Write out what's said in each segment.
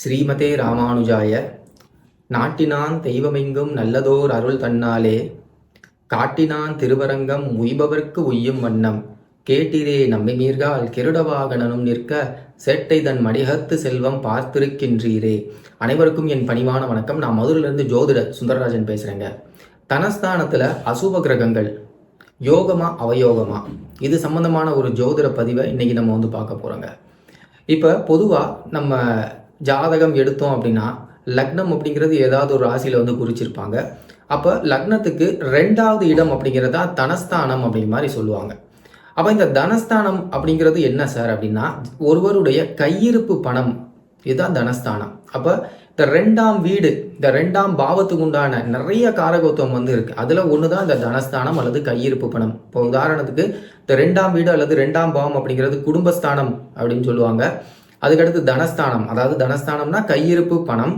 ஸ்ரீமதே ராமானுஜாய. நாட்டினான் தெய்வமெங்கும் நல்லதோர் அருள் தன்னாலே. காட்டினான் திருவரங்கம் உய்பவர்க்கு உய்யும் வண்ணம். கேட்டிரே நம்மை மீர்கால் நிற்க சேட்டை தன் மடிகத்து செல்வம் பார்த்திருக்கின்றீரே. அனைவருக்கும் என் பணிவான வணக்கம். நான் மதுரிலிருந்து ஜோதிடர் சுந்தரராஜன் பேசுகிறேங்க தனஸ்தானத்தில் அசுப கிரகங்கள். யோகமா அவயோகமா? இது சம்பந்தமான ஒரு ஜோதிட பதிவை இன்னைக்கு நம்ம வந்து பார்க்க போகிறோங்க இப்போ பொதுவாக நம்ம ஜாதகம் எடுத்தோம் அப்படின்னா லக்னம் அப்படிங்கிறது ஏதாவது ஒரு ராசியில் வந்து குறிச்சிருப்பாங்க. அப்போ லக்னத்துக்கு ரெண்டாவது இடம் அப்படிங்கிறது தான் தனஸ்தானம் அப்படிங்கிற மாதிரி சொல்லுவாங்க. அப்போ இந்த தனஸ்தானம் அப்படிங்கிறது என்ன சார் அப்படின்னா ஒருவருடைய கையிருப்பு பணம் இதுதான் தனஸ்தானம். அப்போ இந்த ரெண்டாம் வீடு இந்த ரெண்டாம் பாவத்துக்கு உண்டான நிறைய காரகத்துவம் வந்து இருக்கு. அதில் ஒன்று தான் இந்த தனஸ்தானம் அல்லது கையிருப்பு பணம். இப்போ உதாரணத்துக்கு இந்த ரெண்டாம் வீடு அல்லது ரெண்டாம் பாவம் அப்படிங்கிறது குடும்பஸ்தானம் அப்படின்னு சொல்லுவாங்க. அதுக்கடுத்து தனஸ்தானம். அதாவது தனஸ்தானம்னா கையிருப்பு பணம்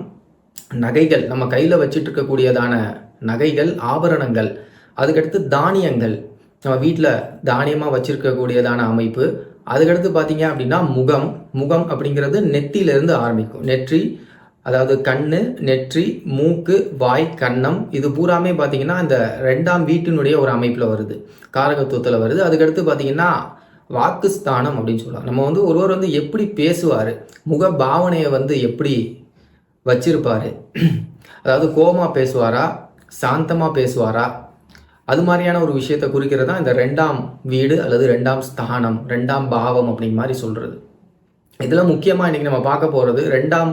நகைகள். நம்ம கையில் வச்சுட்டு இருக்கக்கூடியதான நகைகள் ஆபரணங்கள். அதுக்கடுத்து தானியங்கள். நம்ம வீட்டில் தானியமாக வச்சுருக்கக்கூடியதான அமைப்பு. அதுக்கடுத்து பார்த்தீங்க அப்படின்னா முகம். முகம் அப்படிங்கிறது நெத்தியிலிருந்து ஆரம்பிக்கும். நெற்றி அதாவது கண்ணு நெற்றி மூக்கு வாய் கன்னம் இது பூராமே பார்த்தீங்கன்னா இந்த ரெண்டாம் வீட்டினுடைய ஒரு அமைப்பில் வருது. காரகத்துவத்தில் வருது. அதுக்கடுத்து பார்த்தீங்கன்னா வாக்குஸ்தானம் அப்படின்னு சொல்லலாம் நம்ம வந்து ஒருவர் வந்து எப்படி பேசுவார் முக பாவனையை வந்து எப்படி வச்சிருப்பார் அதாவது கோபமாக பேசுவாரா சாந்தமாக பேசுவாரா அது மாதிரியான ஒரு விஷயத்தை குறிக்கிறது தான் இந்த ரெண்டாம் வீடு அல்லது ரெண்டாம் ஸ்தானம் ரெண்டாம் பாவம் அப்படிங்கிற மாதிரி சொல்கிறது இதில் முக்கியமாக இன்றைக்கி நம்ம பார்க்க போகிறது ரெண்டாம்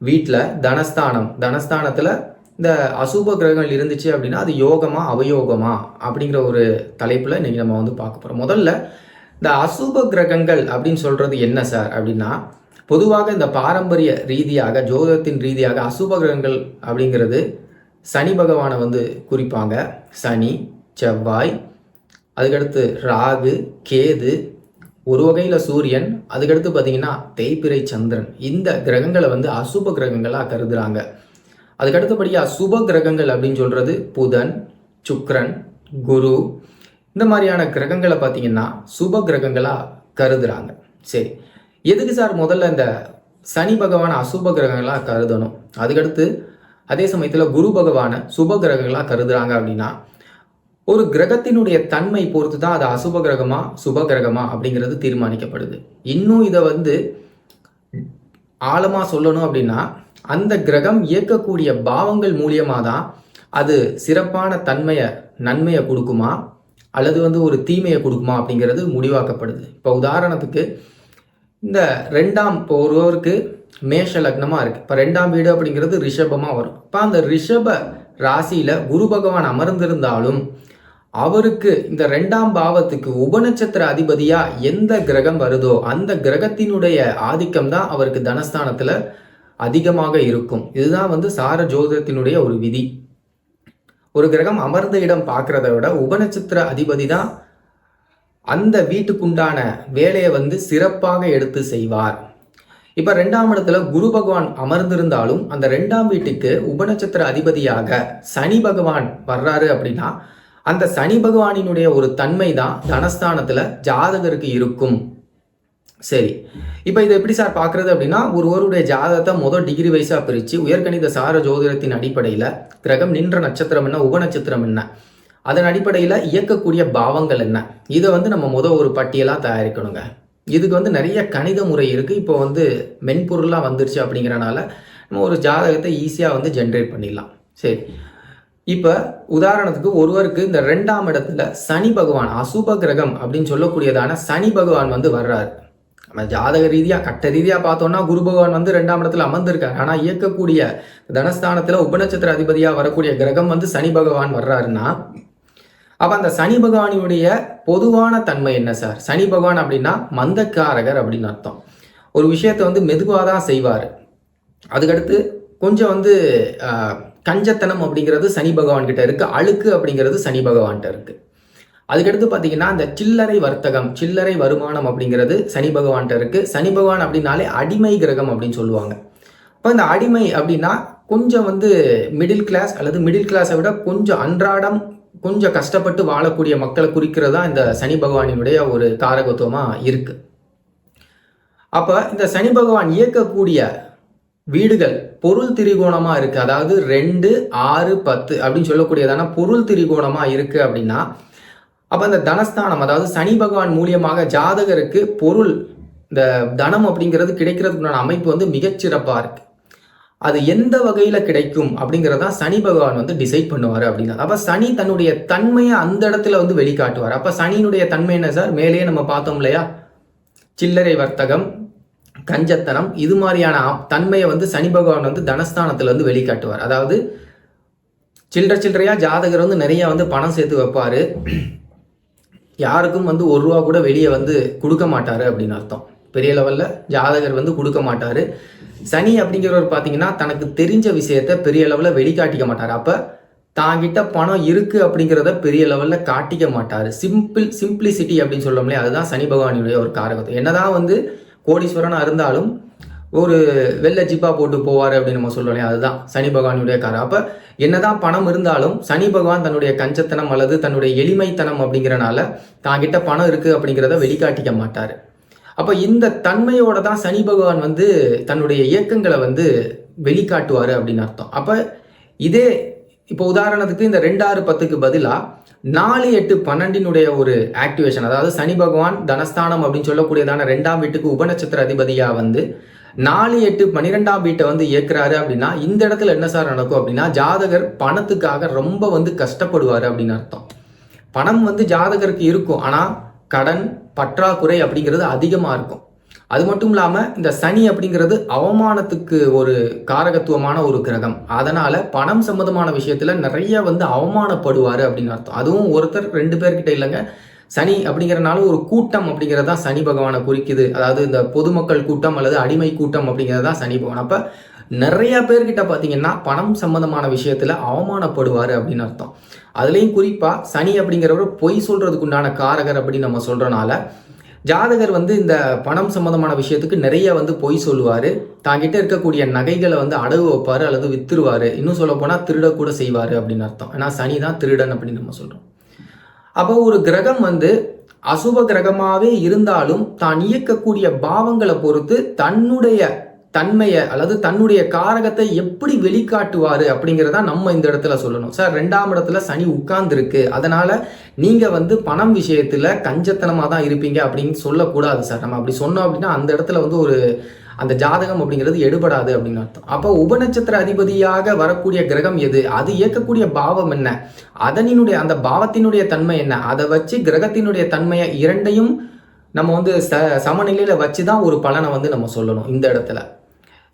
வீட்டில் தனஸ்தானம். தனஸ்தானத்தில் இந்த அசுப கிரகங்கள் இருந்துச்சு அப்படின்னா அது யோகமா அவயோகமா அப்படிங்கிற ஒரு தலைப்பில் இன்றைக்கி நம்ம வந்து பார்க்க போகிறோம் முதல்ல இந்த அசுப கிரகங்கள் அப்படின்னு சொல்கிறது என்ன சார்? அப்படின்னா பொதுவாக இந்த பாரம்பரிய ரீதியாக ஜோதத்தின் ரீதியாக அசுப கிரகங்கள் அப்படிங்கிறது சனி பகவானை வந்து குறிப்பாங்க. சனி செவ்வாய் அதுக்கடுத்து ராகு கேது ஒரு வகையில் சூரியன் அதுக்கடுத்து பார்த்தீங்கன்னா தேய்பிரை சந்திரன். இந்த கிரகங்களை வந்து அசுப கிரகங்களாக கருதுகிறாங்க அதுக்கடுத்தபடியாக சுப கிரகங்கள் அப்படின்னு சொல்கிறது புதன் சுக்ரன் குரு இந்த மாதிரியான கிரகங்களை பார்த்தீங்கன்னா சுப கிரகங்களாக கருதுறாங்க. சரி. எதுக்கு சார் முதல்ல இந்த சனி பகவான் அசுப கிரகங்களாக கருதணும்? அதுக்கடுத்து அதே சமயத்தில் குரு பகவான சுப கிரகங்களாக கருதுறாங்க அப்படின்னா ஒரு கிரகத்தினுடைய தன்மை பொறுத்து தான் அது அசுப கிரகமா சுப கிரகமா அப்படிங்கிறது தீர்மானிக்கப்படுது. இன்னும் இதை வந்து ஆழமாக சொல்லணும் அப்படின்னா அந்த கிரகம் இயக்கக்கூடிய பாவங்கள் மூலியமாக தான் அது சிறப்பான தன்மையை நன்மையை கொடுக்குமா? அல்லது வந்து ஒரு தீமையை கொடுக்குமா அப்படிங்கிறது முடிவாக்கப்படுது. இப்போ உதாரணத்துக்கு இந்த ரெண்டாம் இப்போ ஒருவருக்கு மேஷ லக்னமாக இருக்குது இப்போ ரெண்டாம் வீடு அப்படிங்கிறது ரிஷபமாக வரும். இப்போ அந்த ரிஷப ராசியில் குரு பகவான் அமர்ந்திருந்தாலும் அவருக்கு இந்த ரெண்டாம் பாவத்துக்கு உபநட்சத்திர அதிபதியா எந்த கிரகம் வருதோ அந்த கிரகத்தினுடைய ஆதிக்கம் தான் அவருக்கு தனஸ்தானத்துல அதிகமாக இருக்கும். இதுதான் வந்து சார ஜோதத்தினுடைய ஒரு விதி. ஒரு கிரகம் அமர்ந்த இடம் பார்க்குறத விட உபநட்சத்திர அதிபதி தான் அந்த வீட்டுக்குண்டான வேலையை வந்து சிறப்பாக எடுத்து செய்வார். இப்போ ரெண்டாம் இடத்துல குரு பகவான் அமர்ந்திருந்தாலும் அந்த ரெண்டாம் வீட்டுக்கு உபநட்சத்திர அதிபதியாக சனி பகவான் வர்றாரு அப்படின்னா அந்த சனி பகவானினுடைய ஒரு தன்மை தான் தனஸ்தானத்தில் ஜாதகருக்கு இருக்கும். சரி. இப்போ இதை எப்படி சார் பார்க்குறது அப்படின்னா ஒருவருடைய ஜாதகத்தை மொதல் டிகிரி வைஸாக பிரித்து உயர்கணித சார ஜோதிடத்தின் அடிப்படையில் கிரகம் நின்ற நட்சத்திரம் என்ன உப நட்சத்திரம் என்ன? அதன் அடிப்படையில் இயக்கக்கூடிய பாவங்கள் என்ன? இதை வந்து நம்ம மொதல் ஒரு பட்டியலாக தயாரிக்கணுங்க. இதுக்கு வந்து நிறைய கணித முறை இருக்குது இப்போ வந்து மென்பொருளாக வந்துருச்சு அப்படிங்கிறனால நம்ம ஒரு ஜாதகத்தை ஈஸியாக வந்து ஜென்ரேட் பண்ணிடலாம். சரி. இப்போ உதாரணத்துக்கு ஒருவருக்கு இந்த ரெண்டாம் இடத்துல சனி பகவான் அசுப கிரகம் அப்படின்னு சொல்லக்கூடியதான சனி பகவான் வந்து வர்றாரு. நம்ம ஜாதக ரீதியாக கட்ட ரீதியாக பார்த்தோம்னா குரு பகவான் வந்து ரெண்டாம் இடத்துல அமர்ந்திருக்காரு. ஆனால் இயக்கக்கூடிய தனஸ்தானத்தில் உபநட்சத்திர அதிபதியாக வரக்கூடிய கிரகம் வந்து சனி பகவான் வர்றாருன்னா அப்போ அந்த சனி பகவானினுடைய பொதுவான தன்மை என்ன சார்? சனி பகவான் அப்படின்னா மந்தக்காரகர் அப்படின்னு அர்த்தம். ஒரு விஷயத்தை வந்து மெதுவாக தான் செய்வார். அதுக்கடுத்து கொஞ்சம் வந்து கஞ்சத்தனம் அப்படிங்கிறது சனி பகவான் கிட்ட இருக்கு. அழுக்கு அப்படிங்கிறது சனி பகவான்கிட்ட இருக்கு. அதுக்கடுத்து பார்த்தீங்கன்னா அந்த சில்லறை வர்த்தகம் சில்லறை வருமானம் அப்படிங்கிறது சனி பகவான்கிட்ட இருக்குது சனி பகவான் அப்படின்னாலே அடிமை கிரகம் அப்படின்னு சொல்லுவாங்க. இப்போ இந்த அடிமை அப்படின்னா கொஞ்சம் வந்து மிடில் கிளாஸ் அல்லது மிடில் கிளாஸை விட கொஞ்சம் அன்றாடம் கொஞ்சம் கஷ்டப்பட்டு வாழக்கூடிய மக்களை குறிக்கிறதா இந்த சனி பகவானினுடைய ஒரு காரகத்துவமாக இருக்குது அப்போ இந்த சனி பகவான் இயக்கக்கூடிய வீடுகள் பொருள் திரிகோணமாக இருக்குது அதாவது ரெண்டு ஆறு பத்து அப்படின்னு சொல்லக்கூடியதான பொருள் திரிகோணமாக இருக்குது அப்படின்னா அப்போ அந்த தனஸ்தானம் அதாவது சனி பகவான் மூலியமாக ஜாதகருக்கு பொருள் இந்த தனம் அப்படிங்கிறது கிடைக்கிறதுக்குண்டான அமைப்பு வந்து மிகச்சிறப்பாக இருக்குது அது எந்த வகையில் கிடைக்கும் அப்படிங்கிறதா சனி பகவான் வந்து டிசைட் பண்ணுவார் அப்படின்னா அப்போ சனி தன்னுடைய தன்மையை அந்த இடத்துல வந்து வெளிக்காட்டுவார். அப்போ சனியினுடைய தன்மை என்ன சார்? மேலேயே நம்ம பார்த்தோம் இல்லையா? சில்லறை வர்த்தகம் கஞ்சத்தனம் இது மாதிரியான தன்மையை வந்து சனி பகவான் வந்து தனஸ்தானத்தில் வந்து வெளிக்காட்டுவார். அதாவது சில்லற சில்லறையாக ஜாதகர் வந்து நிறைய வந்து பணம் சேர்த்து வைப்பார். யாருக்கும் வந்து ஒரு ரூபா கூட வெளியே வந்து கொடுக்க மாட்டாரு அப்படின்னு அர்த்தம். பெரிய லெவலில் ஜாதகர் வந்து கொடுக்க மாட்டார். சனி அப்படிங்கிறவர் பார்த்தீங்கன்னா தனக்கு தெரிஞ்ச விஷயத்த பெரிய லெவலில் வெளிக்காட்டிக்க மாட்டார். அப்போ தாங்கிட்ட பணம் இருக்கு அப்படிங்கிறத பெரிய லெவலில் காட்டிக்க மாட்டார். சிம்பிள் சிம்பிளிசிட்டி அப்படின்னு சொல்லோம்லே அதுதான் சனி பகவானுடைய ஒரு காரகத்தை என்னதான் வந்து கோடீஸ்வரனாக இருந்தாலும் ஒரு வெள்ளை ஜிப்பா போட்டு போவார் அப்படின்னு நம்ம சொல்லுவோம் அதுதான் சனி பகவானுடைய காரம். அப்போ என்னதான் பணம் இருந்தாலும் சனி பகவான் தன்னுடைய கஞ்சத்தனம் அல்லது தன்னுடைய எளிமைத்தனம் அப்படிங்கிறனால தாங்கிட்ட பணம் இருக்கு அப்படிங்கிறத வெளிக்காட்டிக்க மாட்டார். அப்போ இந்த தன்மையோட தான் சனி பகவான் வந்து தன்னுடைய இயக்கங்களை வந்து வெளிக்காட்டுவார் அப்படின்னு அர்த்தம். அப்போ இதே இப்போ உதாரணத்துக்கு இந்த ரெண்டாறு பத்துக்கு பதிலாக நாலு எட்டு பன்னெண்டினுடைய ஒரு ஆக்டிவேஷன் அதாவது சனி பகவான் தனஸ்தானம் அப்படின்னு சொல்லக்கூடியதான ரெண்டாம் வீட்டுக்கு உபநட்சத்திர அதிபதியாக வந்து நாலு எட்டு பன்னிரெண்டாம் வீட்டை வந்து இயக்குறாரு அப்படின்னா இந்த இடத்துல என்ன சார் நடக்கும் அப்படின்னா ஜாதகர் பணத்துக்காக ரொம்ப வந்து கஷ்டப்படுவார் அப்படின்னு அர்த்தம். பணம் வந்து ஜாதகருக்கு இருக்கும் ஆனால் கடன் பற்றாக்குறை அப்படிங்கிறது அதிகமாக இருக்கும். அது மட்டும் இல்லாமல் இந்த சனி அப்படிங்கிறது அவமானத்துக்கு ஒரு காரகத்துவமான ஒரு கிரகம். அதனால பணம் சம்மந்தமான விஷயத்துல நிறைய வந்து அவமானப்படுவார் அப்படின்னு அர்த்தம். அதுவும் ஒருத்தர் ரெண்டு பேர்கிட்ட இல்லைங்க சனி அப்படிங்கிறனால ஒரு கூட்டம் அப்படிங்கிறது தான் சனி பகவானை குறிக்குது. அதாவது இந்த பொதுமக்கள் கூட்டம் அல்லது அடிமை கூட்டம் அப்படிங்கிறது தான் சனி பகவான். அப்போ நிறைய பேர்கிட்ட பார்த்தீங்கன்னா பணம் சம்பந்தமான விஷயத்தில் அவமானப்படுவார் அப்படின்னு அர்த்தம். அதுலேயும் குறிப்பாக சனி அப்படிங்கிறவர் பொய் சொல்கிறதுக்கு உண்டான காரகர் அப்படின்னு நம்ம சொல்கிறனால ஜாதகர் வந்து இந்த பணம் சம்பந்தமான விஷயத்துக்கு நிறைய வந்து பொய் சொல்லுவார். தாங்கிட்ட இருக்கக்கூடிய நகைகளை வந்து அடகு வைப்பார் அல்லது வித்துருவார். இன்னும் சொல்ல போனால் திருடக்கூட செய்வார் அப்படின்னு அர்த்தம். ஏன்னா சனி தான் திருடன் அப்படின்னு நம்ம சொல்கிறோம் அப்போ ஒரு கிரகம் வந்து அசுப கிரகமாகவே இருந்தாலும் தான் இயக்கக்கூடிய பாவங்களை பொறுத்து தன்னுடைய தன்மையை அல்லது தன்னுடைய காரகத்தை எப்படி வெளிக்காட்டுவார் அப்படிங்கிறத நம்ம இந்த இடத்துல சொல்லணும். சார் ரெண்டாம் இடத்துல சனி உட்கார்ந்துருக்கு. அதனால் நீங்கள் வந்து பணம் விஷயத்தில் கஞ்சத்தனமாக தான் இருப்பீங்க அப்படின்னு சொல்லக்கூடாது சார். நம்ம அப்படி சொன்னோம் அப்படின்னா அந்த இடத்துல வந்து ஒரு அந்த ஜாதகம் அப்படிங்கிறது எடுபடாது அப்படின்னு அர்த்தம். அப்போ உபநட்சத்திர அதிபதியாக வரக்கூடிய கிரகம் எது? அது இயக்கக்கூடிய பாவம் என்ன? அதனினுடைய அந்த பாவத்தினுடைய தன்மை என்ன? அதை வச்சு கிரகத்தினுடைய தன்மையை இரண்டையும் நம்ம வந்து ச சமநிலையில் வச்சு தான் ஒரு பலனை வந்து நம்ம சொல்லணும் இந்த இடத்துல.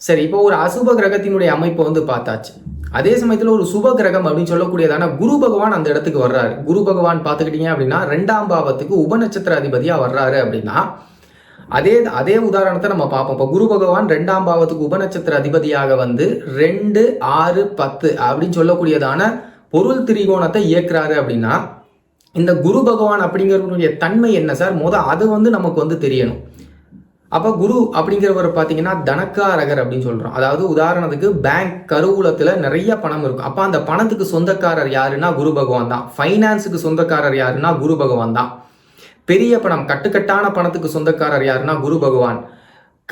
சரி இப்போ ஒரு அசுப கிரகத்தினுடைய அமைப்பை வந்து பார்த்தாச்சு. அதே சமயத்தில் ஒரு சுப கிரகம் அப்படின்னு சொல்லக்கூடியதான குரு பகவான் அந்த இடத்துக்கு வர்றாரு. குரு பகவான் பார்த்துக்கிட்டீங்க அப்படின்னா ரெண்டாம் பாவத்துக்கு உபநட்சத்திர அதிபதியாக வர்றாரு அப்படின்னா அதே அதே உதாரணத்தை நம்ம பார்ப்போம். இப்போ குரு பகவான் ரெண்டாம் பாவத்துக்கு உபநட்சத்திர அதிபதியாக வந்து ரெண்டு ஆறு பத்து அப்படின்னு சொல்லக்கூடியதான பொருள் திரிகோணத்தை இயக்குறாரு அப்படின்னா இந்த குரு பகவான் அப்படிங்கிறவருடைய தன்மை என்ன சார்? மொதல் அது வந்து நமக்கு வந்து தெரியணும். அப்போ குரு அப்படிங்கிறவர் பார்த்தீங்கன்னா தனக்காரகர் அப்படின்னு சொல்கிறோம் அதாவது உதாரணத்துக்கு பேங்க் கருவூலத்தில் நிறைய பணம் இருக்கும். அப்போ அந்த பணத்துக்கு சொந்தக்காரர் யாருன்னா குரு பகவான் தான். ஃபைனான்ஸுக்கு சொந்தக்காரர் யாருன்னா குரு பகவான் தான். பெரிய பணம் கட்டுக்கட்டான பணத்துக்கு சொந்தக்காரர் யாருன்னா குரு பகவான்.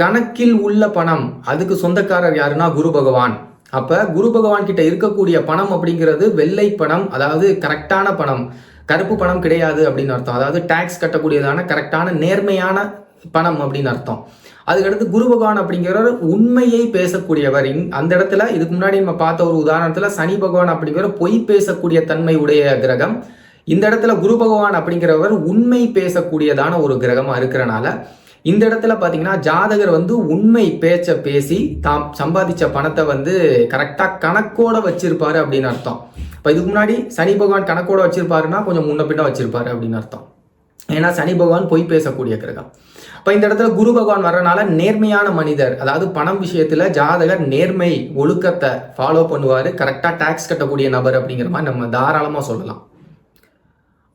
கணக்கில் உள்ள பணம் அதுக்கு சொந்தக்காரர் யாருன்னா குரு பகவான். அப்ப குரு பகவான் கிட்ட இருக்கக்கூடிய பணம் அப்படிங்கிறது வெள்ளை பணம் அதாவது கரெக்டான பணம். கருப்பு பணம் கிடையாது அப்படின்னு அர்த்தம். அதாவது டேக்ஸ் கட்டக்கூடியதான கரெக்டான நேர்மையான பணம் அப்படின்னு அர்த்தம். அதுக்கடுத்து குரு பகவான் அப்படிங்கிறவர் உண்மையை பேசக்கூடியவர். அந்த இடத்துல இதுக்கு முன்னாடி நம்ம பார்த்த ஒரு உதாரணத்தில் சனி பகவான் அப்படிங்கிற பொய் பேசக்கூடிய தன்மை உடைய கிரகம். இந்த இடத்துல குரு பகவான் அப்படிங்கிறவர் உண்மை பேசக்கூடியதான ஒரு கிரகமாக இருக்கிறனால இந்த இடத்துல பார்த்தீங்கன்னா ஜாதகர் வந்து உண்மை பேச்சை பேசி தாம் சம்பாதிச்ச பணத்தை வந்து கரெக்டாக கணக்கோட வச்சிருப்பாரு அப்படின்னு அர்த்தம். இப்போ இதுக்கு முன்னாடி சனி பகவான் கணக்கோட வச்சிருப்பாருன்னா கொஞ்சம் முன்ன பின்ன வச்சிருப்பாரு அப்படின்னு அர்த்தம். ஏன்னா சனி பகவான் பொய் பேசக்கூடிய கிரகம். இப்போ இந்த இடத்துல குரு பகவான் வர்றனால நேர்மையான மனிதர் அதாவது பணம் விஷயத்தில் ஜாதகர் நேர்மை ஒழுக்கத்தை ஃபாலோ பண்ணுவார் கரெக்டாக டேக்ஸ் கட்டக்கூடிய நபர் அப்படிங்கிற மாதிரி நம்ம தாராளமாக சொல்லலாம்.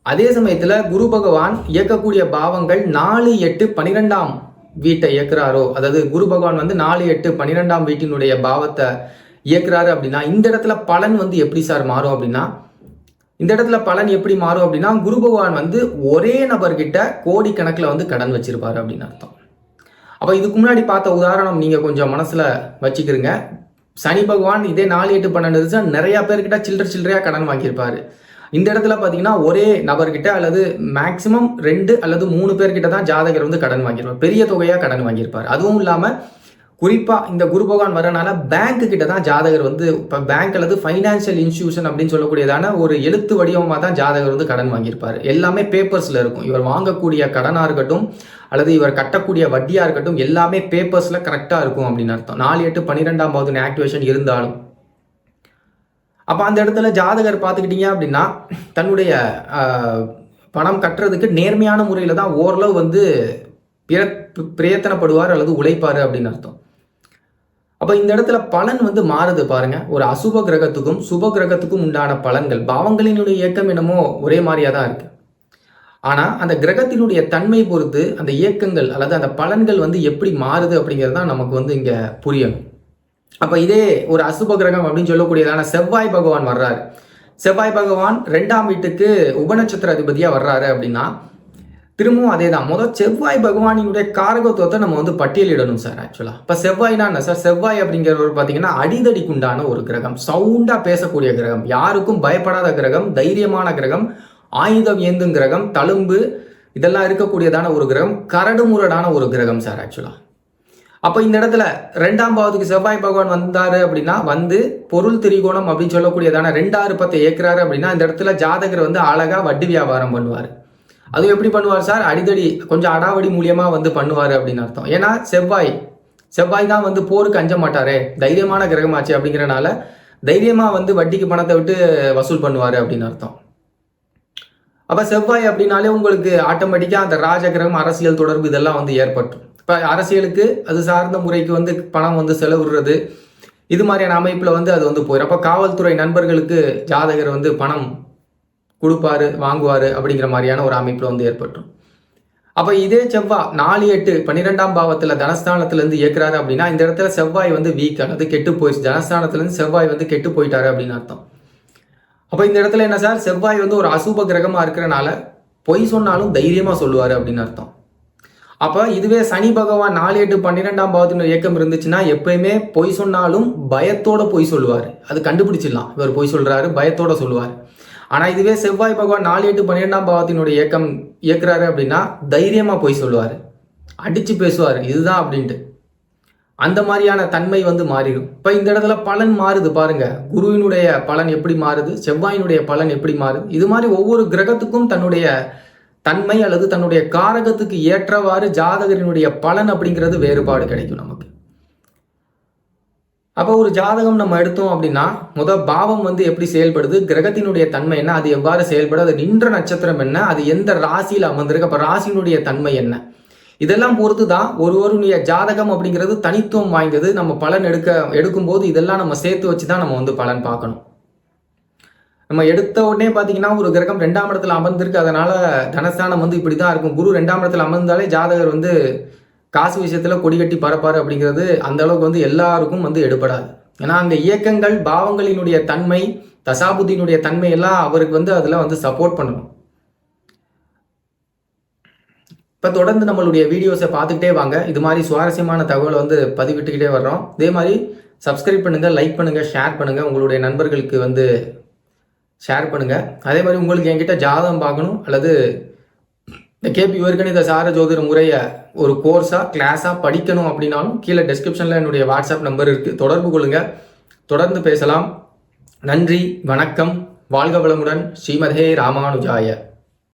அதே சமயத்தில் குரு பகவான் இயக்கக்கூடிய பாவங்கள் நாலு எட்டு பனிரெண்டாம் வீட்டை இயக்குறாரோ அதாவது குரு பகவான் வந்து நாலு எட்டு பன்னிரெண்டாம் வீட்டினுடைய பாவத்தை இயக்குறாரு அப்படின்னா இந்த இடத்துல பலன் வந்து எப்படி சார் மாறும் அப்படின்னா இந்த இடத்துல பலன் எப்படி மாறும் அப்படின்னா குரு பகவான் வந்து ஒரே நபர்கிட்ட கோடி கணக்கில் வந்து கடன் வச்சிருப்பாரு அப்படின்னு அர்த்தம். அப்போ இதுக்கு முன்னாடி பார்த்த உதாரணம் நீங்கள் கொஞ்சம் மனசில் வச்சுக்கிறீங்க சனி பகவான் இதே நாலு எட்டு பன்னெண்டு வருஷம் நிறைய பேர்கிட்ட சில்லற சில்லறையாக கடன் வாங்கியிருப்பாரு. இந்த இடத்துல பார்த்தீங்கன்னா ஒரே நபர்கிட்ட அல்லது மேக்சிமம் ரெண்டு அல்லது மூணு பேர்கிட்ட தான் ஜாதகர் வந்து கடன் வாங்கியிருப்பார் பெரிய தொகையாக கடன் வாங்கியிருப்பார். அதுவும் இல்லாமல் குறிப்பாக இந்த குரு பகவான் வரனால பேங்க்கு கிட்ட தான் ஜாதகர் வந்து இப்போ பேங்க் அல்லது ஃபைனான்சியல் இன்ஸ்டியூஷன் அப்படின்னு சொல்லக்கூடியதான ஒரு எழுத்து வடிவமாக தான் ஜாதகர் வந்து கடன் வாங்கியிருப்பார். எல்லாமே பேப்பர்ஸில் இருக்கும். இவர் வாங்கக்கூடிய கடனாக இருக்கட்டும் அல்லது இவர் கட்டக்கூடிய வட்டியாக இருக்கட்டும் எல்லாமே பேப்பர்ஸில் கரெக்டாக இருக்கும் அப்படின்னு அர்த்தம். நாலு எட்டு பன்னிரெண்டாம் பாவது ஆக்டிவேஷன் இருந்தாலும் அப்போ அந்த இடத்துல ஜாதகர் பார்த்துக்கிட்டீங்க அப்படின்னா தன்னுடைய பணம் கட்டுறதுக்கு நேர்மையான முறையில் தான் ஓரளவு வந்து பிரயத்தனப்படுவார் அல்லது உழைப்பார் அப்படின்னு அர்த்தம். அப்போ இந்த இடத்துல பலன் வந்து மாறுது பாருங்க. ஒரு அசுப கிரகத்துக்கும் சுப கிரகத்துக்கும் உண்டான பலன்கள் பாவங்களினுடைய இயக்கம் என்னமோ ஒரே மாதிரியாக தான் இருக்கு. ஆனால் அந்த கிரகத்தினுடைய தன்மை பொறுத்து அந்த இயக்கங்கள் அல்லது அந்த பலன்கள் வந்து எப்படி மாறுது அப்படிங்கிறது தான் நமக்கு வந்து இங்கே புரியணும். அப்போ இதே ஒரு அசுப கிரகம் அப்படின்னு சொல்லக்கூடியதான செவ்வாய் பகவான் வர்றாரு. செவ்வாய் பகவான் ரெண்டாம் வீட்டுக்கு உபநட்சத்திர அதிபதியாக வர்றாரு அப்படின்னா திரும்பவும் அதே தான் முதல் செவ்வாய் பகவானினுடைய காரகத்துவத்தை நம்ம வந்து பட்டியலிடணும் சார் ஆக்சுவலாக இப்போ செவ்வாய்னா என்ன சார்? செவ்வாய் அப்படிங்கிறவர் பார்த்தீங்கன்னா அடிதடிக்குண்டான ஒரு கிரகம். சவுண்டாக பேசக்கூடிய கிரகம். யாருக்கும் பயப்படாத கிரகம் தைரியமான கிரகம் ஆயுதம் ஏந்தும் கிரகம் தழும்பு இதெல்லாம் இருக்கக்கூடியதான ஒரு கிரகம் கரடுமுரடான ஒரு கிரகம் சார் ஆக்சுவலாக அப்போ இந்த இடத்துல ரெண்டாம் பாவத்துக்கு செவ்வாய் பகவான் வந்தாரு அப்படின்னா வந்து பொருள் திரிகோணம் அப்படின்னு சொல்லக்கூடியதான ரெண்டாறு பத்தை ஏற்கிறாரு அப்படின்னா இந்த இடத்துல ஜாதகர் வந்து அழகாக வட்டி வியாபாரம் பண்ணுவார். அது எப்படி பண்ணுவார் சார்? அடிதடி கொஞ்சம் அடாவடி மூலியமா வந்து பண்ணுவார் அப்படின்னு அர்த்தம். ஏன்னா செவ்வாய் செவ்வாய் தான் வந்து போருக்கு அஞ்ச மாட்டாரே தைரியமான கிரகமாச்சு அப்படிங்கிறனால தைரியமாக வந்து வட்டிக்கு பணத்தை விட்டு வசூல் பண்ணுவார் அப்படின்னு அர்த்தம். அப்போ செவ்வாய் அப்படின்னாலே உங்களுக்கு ஆட்டோமேட்டிக்காக அந்த ராஜகிரகம் அரசியல் தொடர்பு இதெல்லாம் வந்து ஏற்பட்டும் இப்போ அரசியலுக்கு அது சார்ந்த முறைக்கு வந்து பணம் வந்து செலவுறது இது மாதிரியான அமைப்பில் வந்து அது வந்து போயிடும் அப்போ காவல்துறை நண்பர்களுக்கு ஜாதகர் வந்து பணம் கொடுப்பாரு வாங்குவார் அப்படிங்கிற மாதிரியான ஒரு அமைப்பில் வந்து ஏற்பட்டுரும். அப்போ இதே செவ்வாய் நாலு எட்டு பன்னிரெண்டாம் பாவத்தில் தனஸ்தானத்துலேருந்து இயக்குறாரு அப்படின்னா இந்த இடத்துல செவ்வாய் வந்து வீக் அல்லது கெட்டு போயிடுச்சு. தனஸ்தானத்துலேருந்து செவ்வாய் வந்து கெட்டு போயிட்டாரு அப்படின்னு அர்த்தம். அப்போ இந்த இடத்துல என்ன சார்? செவ்வாய் வந்து ஒரு அசுப கிரகமாக இருக்கிறனால பொய் சொன்னாலும் தைரியமாக சொல்லுவார் அப்படின்னு அர்த்தம். அப்போ இதுவே சனி பகவான் நாலு எட்டு பன்னிரெண்டாம் பாவத்தின் இயக்கம் இருந்துச்சுன்னா எப்பயுமே பொய் சொன்னாலும் பயத்தோட பொய் சொல்லுவார். அது கண்டுபிடிச்சிடலாம். இவர் பொய் சொல்கிறாரு பயத்தோட சொல்லுவார். ஆனால் இதுவே செவ்வாய் பகவான் நாலு எட்டு பன்னிரெண்டாம் பாவத்தினுடைய இயக்கம் இயக்குறாரு அப்படின்னா தைரியமாக பொய் சொல்லுவார். அடித்து பேசுவார். இதுதான் அப்படின்ட்டு. அந்த மாதிரியான தன்மை வந்து மாறிடும். இப்போ இந்த இடத்துல பலன் மாறுது பாருங்க. குருவினுடைய பலன் எப்படி மாறுது? செவ்வாயினுடைய பலன் எப்படி மாறுது? இது மாதிரி ஒவ்வொரு கிரகத்துக்கும் தன்னுடைய தன்மை அல்லது தன்னுடைய காரகத்துக்கு ஏற்றவாறு ஜாதகரினுடைய பலன் அப்படிங்கிறது வேறுபாடு கிடைக்கும் நமக்கு. அப்போ ஒரு ஜாதகம் நம்ம எடுத்தோம் அப்படின்னா முதல் பாவம் வந்து எப்படி செயல்படுது? கிரகத்தினுடைய தன்மை என்ன? அது எவ்வாறு செயல்படுது? அது நின்ற நட்சத்திரம் என்ன? அது எந்த ராசியில் அமர்ந்திருக்கு? அப்போ ராசியினுடைய தன்மை என்ன? இதெல்லாம் பொறுத்து தான் ஒருவருடைய ஜாதகம் அப்படிங்கிறது தனித்துவம் வாய்ந்தது. நம்ம பலன் எடுக்க எடுக்கும்போது இதெல்லாம் நம்ம சேர்த்து வச்சு தான் நம்ம வந்து பலன் பார்க்கணும். நம்ம எடுத்த உடனே பார்த்தீங்கன்னா ஒரு கிரகம் ரெண்டாம் இடத்துல அமர்ந்திருக்கு. அதனால தனஸ்தானம் வந்து இப்படி தான் இருக்கும். குரு ரெண்டாம் இடத்துல அமர்ந்தாலே ஜாதகர் வந்து காசு விஷயத்தில் கொடி கட்டி பரப்பாரு அப்படிங்கிறது அந்த அளவுக்கு வந்து எல்லாருக்கும் வந்து எடுபடாது. ஏன்னா அந்த இயக்கங்கள் பாவங்களினுடைய தன்மை தசாபுத்தினுடைய தன்மை எல்லாம் அவருக்கு வந்து அதில் வந்து சப்போர்ட் பண்ணணும். இப்போ தொடர்ந்து நம்மளுடைய வீடியோஸை பார்த்துக்கிட்டே வாங்க. இது மாதிரி சுவாரஸ்யமான தகவலை வந்து பதிவிட்டுக்கிட்டே வர்றோம். இதே மாதிரி சப்ஸ்கிரைப் பண்ணுங்கள் லைக் பண்ணுங்கள் ஷேர் பண்ணுங்கள் உங்களுடைய நண்பர்களுக்கு வந்து ஷேர் பண்ணுங்கள் அதே மாதிரி உங்களுக்கு என்கிட்ட ஜாதகம் பார்க்கணும் அல்லது இந்த கேபி ஏற்கனவே இந்த சார ஜோதிட முறையை ஒரு கோர்ஸாக கிளாஸாக படிக்கணும் அப்படின்னாலும் கீழே டெஸ்கிரிப்ஷனில் என்னுடைய வாட்ஸ்அப் நம்பர் இருக்குது தொடர்பு கொள்ளுங்கள் தொடர்ந்து பேசலாம். நன்றி வணக்கம். வாழ்க வளமுடன். ஸ்ரீமதே ராமானுஜாய.